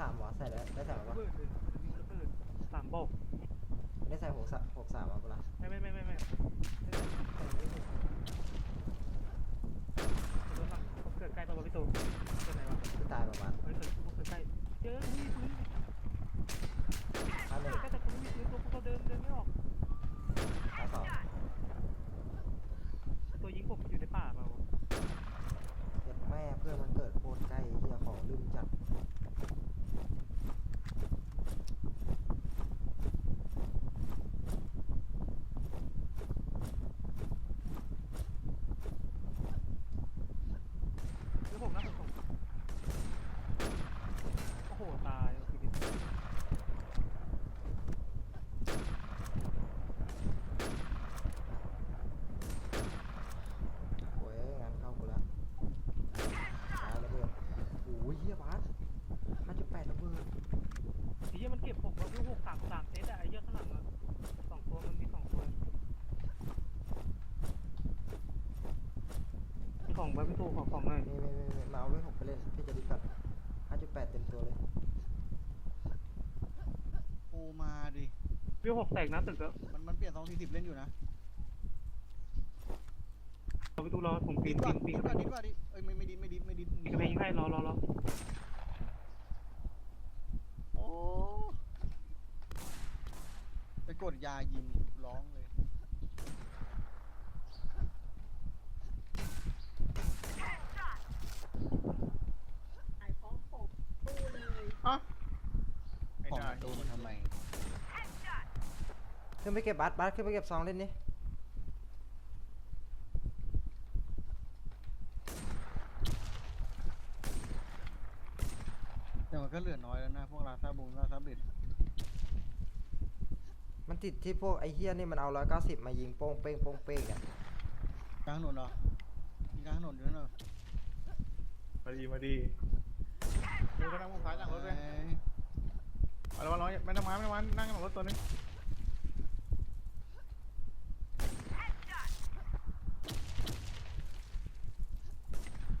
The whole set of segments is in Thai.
สามวะใส่ได้ได้ใส่ระปะเบิดเลยยิงระเบิดสามบอกไม่ได้ใส่หกสามหกสามมาปะล่ะไม่ไม่ไม่ไม่ไม่รถหลังผมเกิดใกล้ตัวพี่ตูเกิดไหนวะที่ตายประมาณเฮ้ยเกิดผมเกิดใกล้เจอมีปืน ห้าหนึ่ง เกิดใกล้แต่ผมมีปืนตัวตัวเดิมเดินไม่ออก ห้าสอง ตัวยิงผมอยู่ในป่าเปล่าวะ เจ็ดแม่เพื่อนมันเกิดโคตรใกล้เฮียของลืมจัด เดี๋ยวผมนะผมส่งโอ้โหตายชีวิต โอ้ยงานเข้ากูแล้วตายระเบิดโอ้ย เฮียบาสห้าจุดแปดระเบิดไอ้เหี้ยมันเก็บผมว่าหกสามสามเซตอะไอ้เหี้ยข้างหลังอะสองตัวมันมีสองตัวของไว้พี่ตูขอของหน่อยไม่ไม่ไม่ไม่มาเอาไว้หกไปเล่นพี่จะดีกัดห้าจุดแปดเต็มตัวเลยโอมาดิ พี่หกแตกนะตึกอะมันมันเปลี่ยนสองสี่สิบเล่นอยู่นะเอาพี่ตูรอผมปีดินดก่ปีนนปีดินดก่อนดิดก่อนดิเอ้ยไม่ไม่ดิดไม่ดิดไม่ดิดปีนกระเพงให้รอรอรอ โอ้ไปกดยายิงร้องเลย ขายของของตู้เลยอะไม่ของได้ ประตูมันทำไม ขึ้นไปเก็บบาสบาสขึ้นไปเก็บซองเล่นนี่ แต่มันก็เหลือน้อยแล้วนะ พวกลาซาบุงลาซาเบ็ดมันติดที่พวกไอ้เฮียนี่มันเอาร้อยเก้าสิบมายิงโป้งเป้งโป้งเป้งอะกลางถนนเหรอมีกลางถนนอยู่นั่นเหรอมาดีมาดีเดี๋ยวก็นั่งมุมซ้ายนั่งรถเลยเอ้ยเอาละวันร้อยไม่ต้องมาไม่ต้องมานั่งหลังรถตัวนึง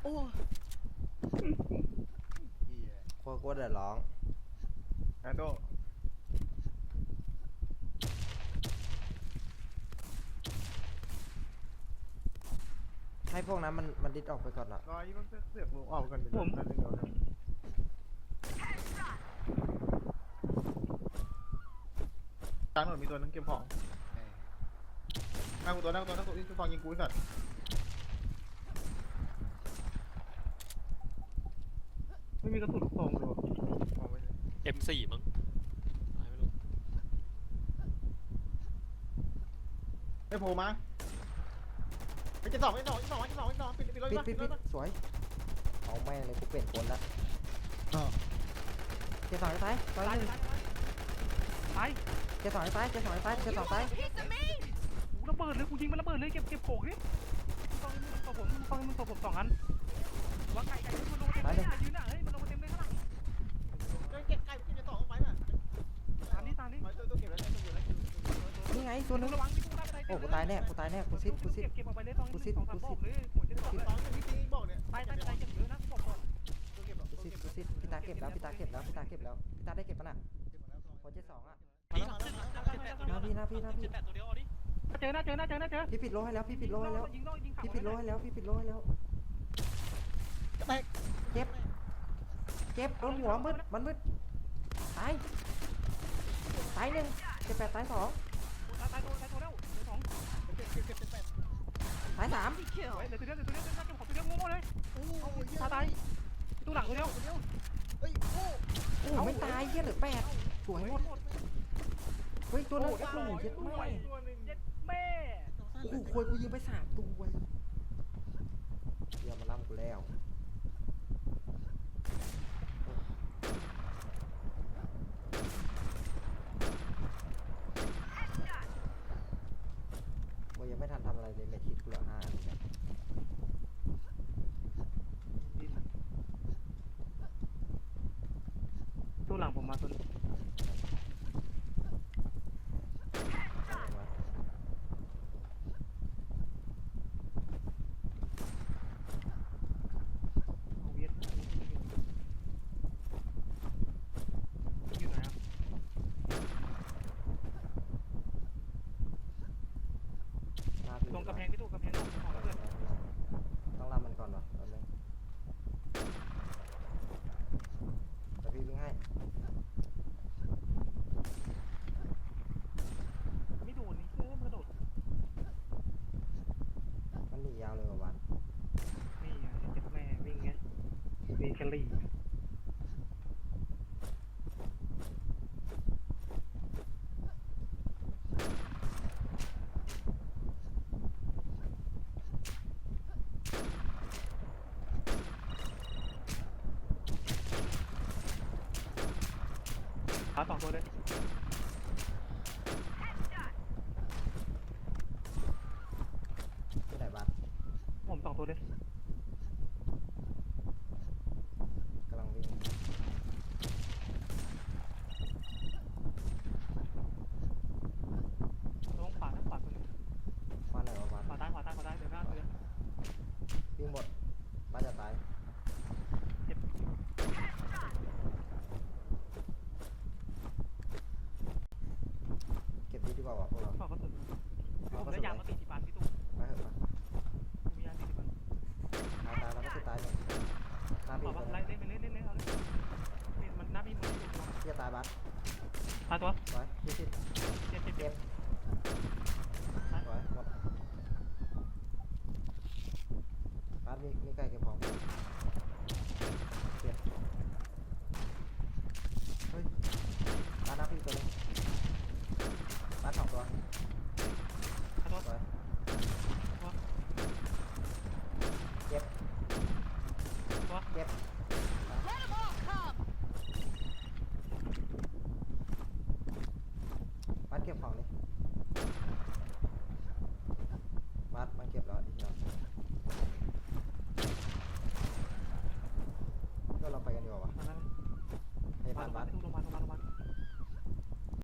โอ้เหี้ยโคตรโคตรเดือดร้อนแอนโดให้พวกนั้นมันมันดิดออกไปก่อนอะรอยยี่มันเสือกลงออกก่อนเดี๋ยวนั่นเดี๋ยวกลางถนนมีตัวนึงเก็บของเอ้ยนั่งกูตัวนั่งกูตัวนั่งกูอีกตัวยิงกูไอ้สัตว์ไม่มีกระสุนลูกซองเลยวะ มองไม่เห็น M4 มั้งไม่รู้ไอ้โผล่มาไอ้เจ็ดสองไอ้สองไอ้สองไอ้สองไอ้สองปิดปิดรถปิดปะปิดปิดรปิถดปะสวย เอาแม่งเลยกูเปลี่ยนคนละอ้าวเจ็ดสองไอ้ตายตายตายหนึ่งตายตายเจ็ดสองไอ้ตายเจ็ดสองไอ้ตายเจ็ดสองตายกูระเบิดเลยกูยิงมันระเบิดเลยเก็บเก็บโขกนี่ต้องให้มันตัวผมต้องให้มันตัวผมสองอันวางไก่ไก่มันลงมาเต็มเลยยืนอะเฮ้ยมันลงมาเต็มเลย ไงตัวนึงระวังนี่กูได้โอ้กูตายแน่กูตายแน่กูซิดกูซิดเก็บเก็บออกไปเลยต้องกูซิดกูซิอดกเลยหัวจะบอกสิบเลยสองที่พี่บอกเนี่ยตายตายตายเก็บเยอะนะบอกก่อนกูซิดกูซิดพี่ตาเก็บแล้วพี่ตาเก็บแล้วพี่ตาเก็บแล้วพี่ตาได้เก็บปะน่ะหัวเจ็ดสองอะพี่หน้าพี่หน้าพี่หน้าพี่เจ็ดแปดตัวเดียวเอาดิเจอนะเจอนะเจอนะเจอพี่ปิดโลให้แล้วพี่ปิดโลให้แล้วยิงโลยิงพี่ปิดโลให้แล้วพี่ปิดโลให้แล้วแตกเจ็บเจ็บโดนหัวมืดมันมืดตายตายหนึ่งเจ็ดแปดตายสอง ก็บเก็บเป็นแปดตายสามเดี๋ยวตัวเดียวเดี๋ยวตัวเดียวเดี๋ยวเดียวขอตัวเดียวงงเลยโอ้ยเหี้ยตายตายตัวหลังตัวเดียวเฮ้ยโอ้โอ้โหไม่ตายเหี้ยเหลือแปดสวยหมดเฮ้ยตัวนั้นโอ้โหเจ็ดแม่เจ็ดแม่โอ้โหควยกูยิงไปสามตัวเดี๋ยวมาล่ำกูแล้วกูยังไม่ทันทำอะไรเลยเมทิดกูเหลือห้าเนี่ย ตัวหลังผมมาตัว เอาลงมา เวียด ตู้กับเพนของของระเบิด ต้องรำมันก่อนวะแป๊บนึงเดี๋ยวพี่วิ่งให้ ไม่โดนนี่เออมันกระโดด มันหนียาวเลยว่ะวัน นี่ไงเจ็บแม่วิ่งไง วิ่งกะลี่ขาสองตัวเลยที่ไหนบ้านผมสองตัวเลย กำลังวิ่ง ลงขวาทั้งขวาตัวนึง บ้านไหนวะบ้าน ขวาใต้ขวาใต้ขวาใต้เดี๋ยวหน้าตัวเดียว วิ่งหมดบ้านจะตาย เจ็บ เกว่าวะพวกเราขอกระสุนผมได้ยามาสี่สิบบาทพี่ตู้ไปเถอะมาผมมียาสี่สิบบาทตายตายแล้วก็คือตายหนึ่งหน้าขพี่อตัวว่านึงไล่เล่นไปเล่นเล่นเล่นเอาเลยนี่มันหน้าพี่มันพี่จะตายบ้านตายตัวสวยพี่ชิดเจ็บเจ็บเจ็บบสวยหมดบ้านมีมีไก่เก็บ